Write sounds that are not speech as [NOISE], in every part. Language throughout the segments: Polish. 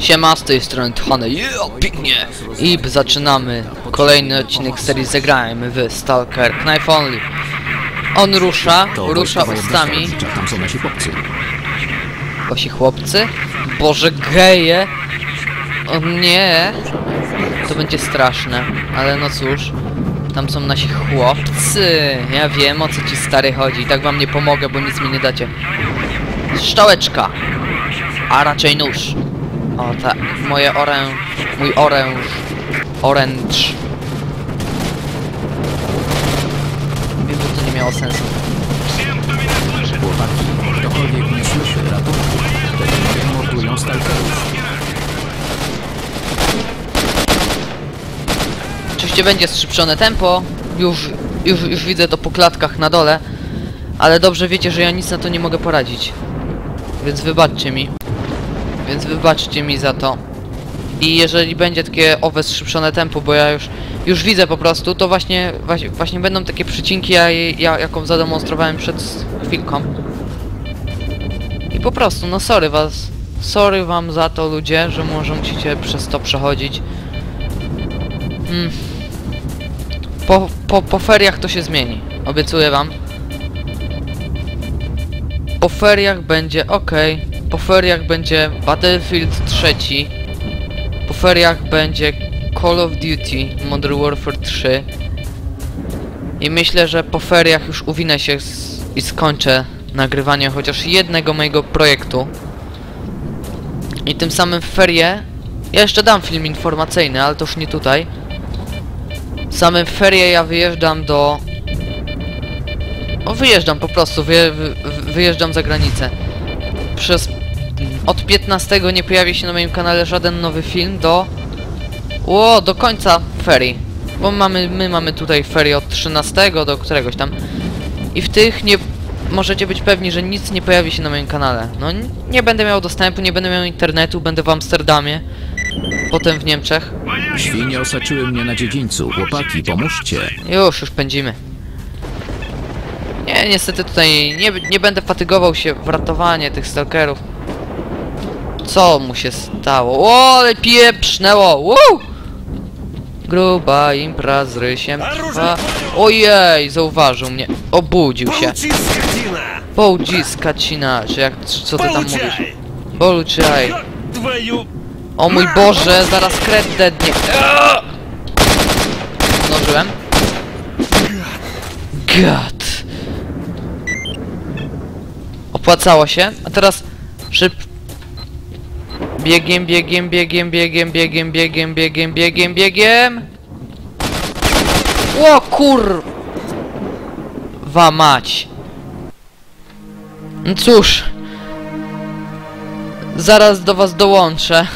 Siema, z tej strony Tchany, yeah, pięknie! I zaczynamy kolejny odcinek serii Zagrajmy w Stalker Knife Only. On rusza, rusza ustami. Tam są nasi chłopcy. Wasi chłopcy? Boże, geje! O nie! To będzie straszne, ale no cóż. Tam są nasi chłopcy. Ja wiem o co ci stary chodzi. I tak wam nie pomogę, bo nic mi nie dacie. Szczałeczka. A raczej nóż. O tak, moje oręż, mój oręż, oręcz. Wiem, że to nie miało sensu. Chłopaki, ktokolwiek nie słyszy ratunku, mordują stalkerów. Oczywiście będzie skrzypczone tempo, już, już, już widzę to po klatkach na dole, ale dobrze wiecie, że ja nic na to nie mogę poradzić. Więc wybaczcie mi. Więc wybaczcie mi za to. I jeżeli będzie takie owe skrzypczone tempo, bo ja już, już widzę po prostu, to właśnie, właśnie, właśnie będą takie przycinki, ja, ja, jaką zademonstrowałem przed chwilką. I po prostu, no sorry was, sorry wam za to ludzie, że może musicie przez to przechodzić. Mm. Po, po, po feriach to się zmieni. Obiecuję wam. Po feriach będzie ok. Po feriach będzie Battlefield 3. Po feriach będzie Call of Duty Modern Warfare 3. I myślę, że po feriach już uwinę się i skończę nagrywanie chociaż jednego mojego projektu. I tym samym w ferie ja jeszcze dam film informacyjny, ale to już nie tutaj. Same ferie ja wyjeżdżam do... O, wyjeżdżam po prostu, wyje, wy, wy- wyjeżdżam za granicę. Przez... Od 15 nie pojawi się na moim kanale żaden nowy film do... Ło, do końca ferii. Bo mamy, my mamy tutaj ferie od 13 do któregoś tam. I w tych nie... Możecie być pewni, że nic nie pojawi się na moim kanale. No, nie będę miał dostępu, nie będę miał internetu, będę w Amsterdamie. Potem w Niemczech. Świnie osaczyły mnie na dziedzińcu. Chłopaki, pomóżcie. Już, już pędzimy. Nie, niestety tutaj nie, nie będę fatygował się w ratowanie tych stalkerów. Co mu się stało? O, ale pieprznęło! Wow! Gruba impra z rysiem trwa. Ojej, zauważył mnie. Obudził się. Połdziska skacina. czy jak, czy co ty tam mówisz? Poluczaj. O mój Boże, zaraz kret dednie. Zdążyłem? God. Opłacało się, a teraz szybko Biegiem, biegiem, biegiem, biegiem, biegiem, biegiem, biegiem, biegiem, biegiem. O kur... Wa mać. No cóż. Zaraz do was dołączę.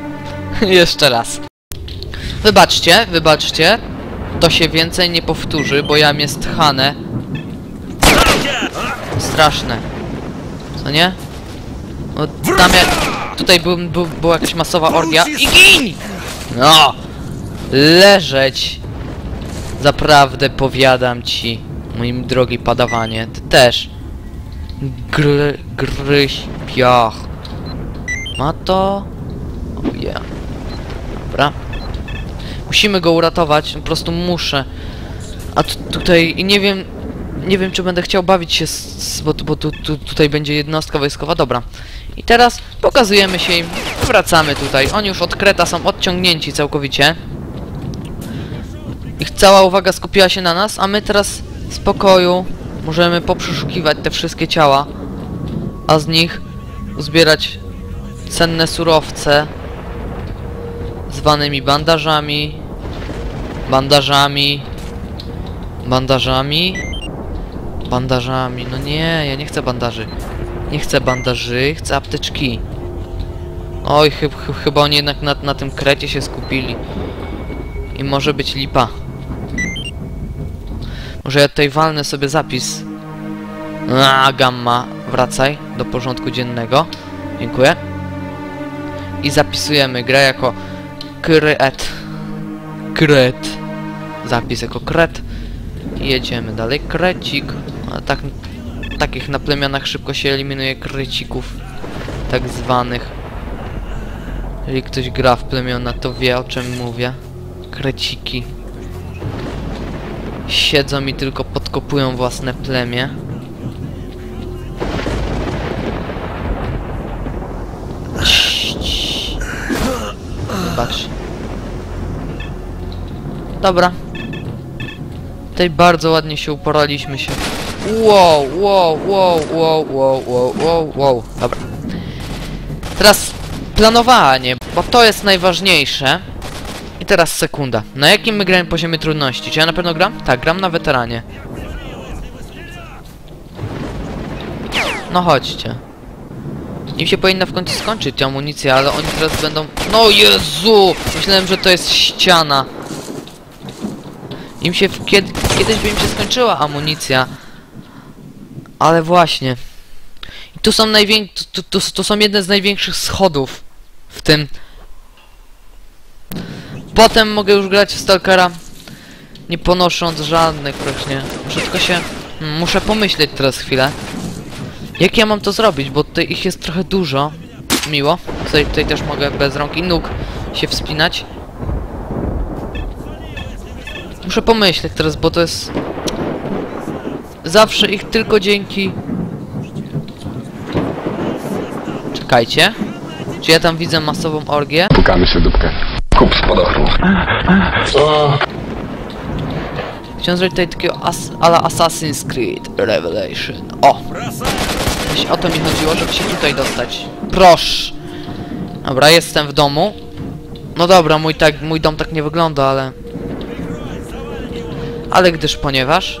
[LAUGHS] Jeszcze raz. Wybaczcie, wybaczcie. To się więcej nie powtórzy, bo jam jest Hane. Straszne. Co nie? No, tam jak... Tutaj był, był, była jakaś masowa orgia. I gin! No! Leżeć! Zaprawdę powiadam ci, mój drogi padawanie. Ty też. Gry, gryź piach. Ma to... Oh yeah. Dobra. Musimy go uratować, po prostu muszę. A tu, tutaj i nie wiem... Nie wiem, czy będę chciał bawić się z... z bo bo tu, tu, tutaj będzie jednostka wojskowa. Dobra. I teraz pokazujemy się im. Wracamy tutaj. Oni już od Kreta są odciągnięci całkowicie. Ich cała uwaga skupiła się na nas, a my teraz w spokoju możemy poprzeszukiwać te wszystkie ciała, a z nich uzbierać cenne surowce zwanymi bandażami, bandażami, bandażami, bandażami. No nie, ja nie chcę bandaży. Nie chcę bandaży, chcę apteczki. Oj, chyb, chyb, chyba oni jednak na, na tym krecie się skupili. I może być lipa. Może ja tutaj walnę sobie zapis. A, gamma, wracaj do porządku dziennego. Dziękuję. I zapisujemy grę jako kret. Kret. Zapis jako kret. I jedziemy dalej. Krecik. Tak, takich na plemionach szybko się eliminuje krecików. Tak zwanych. Jeżeli ktoś gra w plemiona, to wie o czym mówię. Kreciki. Siedzą i tylko podkopują własne plemię. Zobacz. Dobra. Tutaj bardzo ładnie się uporaliśmy się. Wow, wow, wow, wow, wow, wow, wow, wow. Dobra. Teraz planowanie, bo to jest najważniejsze. I teraz sekunda. Na jakim my gramy poziomie trudności? Czy ja na pewno gram? Tak, gram na weteranie. No chodźcie. Im się powinna w końcu skończyć amunicja, ale oni teraz będą... No Jezu! Myślałem, że to jest ściana. Im się... W... Kiedy... Kiedyś by im się skończyła amunicja. Ale właśnie. I tu są najwięk... Tu, tu, tu są jedne z największych schodów. W tym... Potem mogę już grać w Stalkera. Nie ponosząc żadnych praktycznie. Muszę tylko się... hmm, Muszę pomyśleć teraz chwilę. Jak ja mam to zrobić, bo tutaj ich jest trochę dużo. Miło. Tutaj, tutaj też mogę bez rąk i nóg się wspinać. Muszę pomyśleć teraz, bo to jest... Zawsze ich tylko dzięki... Czekajcie. Czy ja tam widzę masową orgię? Pukamy się dupkę. Kup spadochron. Chciałem zrobić tutaj takiego as ala Assassin's Creed Revelation. O! Właśnie o to mi chodziło, żeby się tutaj dostać. Proszę! Dobra, jestem w domu. No dobra, mój, tak, mój dom tak nie wygląda, ale... Ale gdyż ponieważ...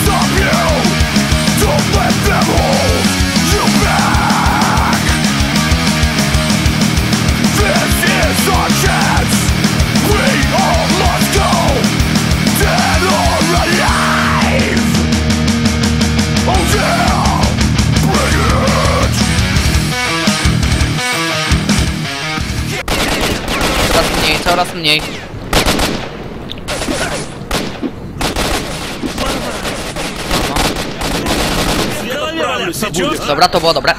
coraz mniej. Dobra, to było dobre.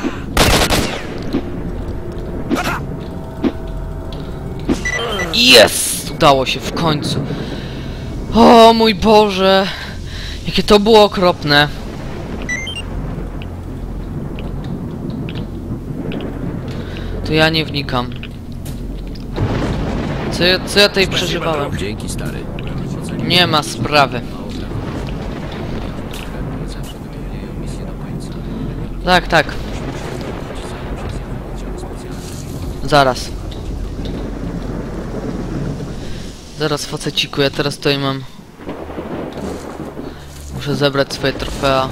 Jest! Udało się w końcu. O mój Boże! Jakie to było okropne. To ja nie wnikam. Co ja, co ja tutaj przeżywałem? Dzięki, stary. Nie ma sprawy. Tak, tak. Zaraz. Zaraz faceciku, ja teraz tutaj mam... Muszę zebrać swoje trofea.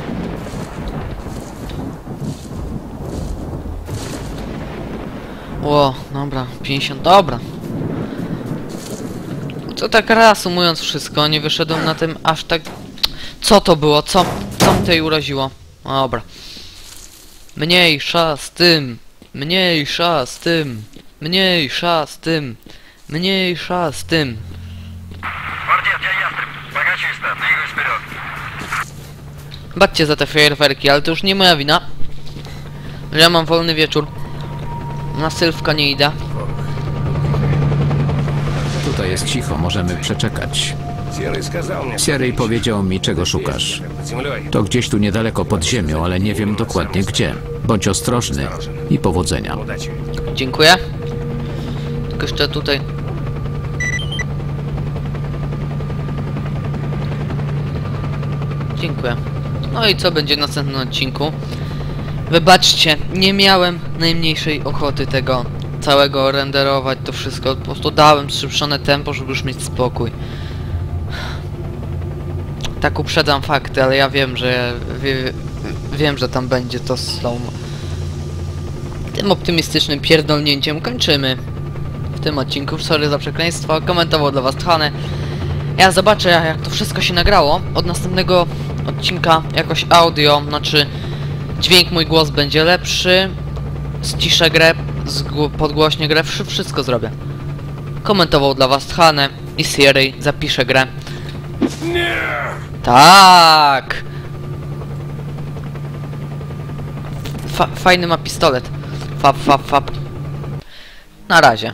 Ło, dobra, 50, dobra. To tak reasumując wszystko, nie wyszedłem na tym aż tak... Co to było? Co, co mnie tutaj uraziło? No dobra. Mniejsza z tym. Mniejsza z tym. Mniejsza z tym. Mniejsza z tym. Baczcie za te fajerwerki, ale to już nie moja wina. Ja mam wolny wieczór. Na sylwka nie idę tutaj jest cicho, możemy przeczekać. Sierej powiedział mi, czego szukasz. To gdzieś tu niedaleko pod ziemią, ale nie wiem dokładnie gdzie. Bądź ostrożny i powodzenia. Dziękuję. Tylko jeszcze tutaj... Dziękuję. No i co będzie w następnym odcinku? Wybaczcie, nie miałem najmniejszej ochoty tego całego renderować, to wszystko. Po prostu dałem szybszone tempo, żeby już mieć spokój. Tak uprzedzam fakty, ale ja wiem, że wie, wiem, że tam będzie to slow. Tym optymistycznym pierdolnięciem kończymy w tym odcinku. Sorry za przekleństwo. Komentował dla was Tchany. Ja zobaczę jak to wszystko się nagrało. Od następnego odcinka jakoś audio, znaczy dźwięk, mój głos będzie lepszy. Ściszę grę, podgłośnie grę, wszy- wszystko zrobię. Komentował dla was Tchane i Siri zapiszę grę. Tak! Fa fajny ma pistolet. Fap, fap, fap. Na razie.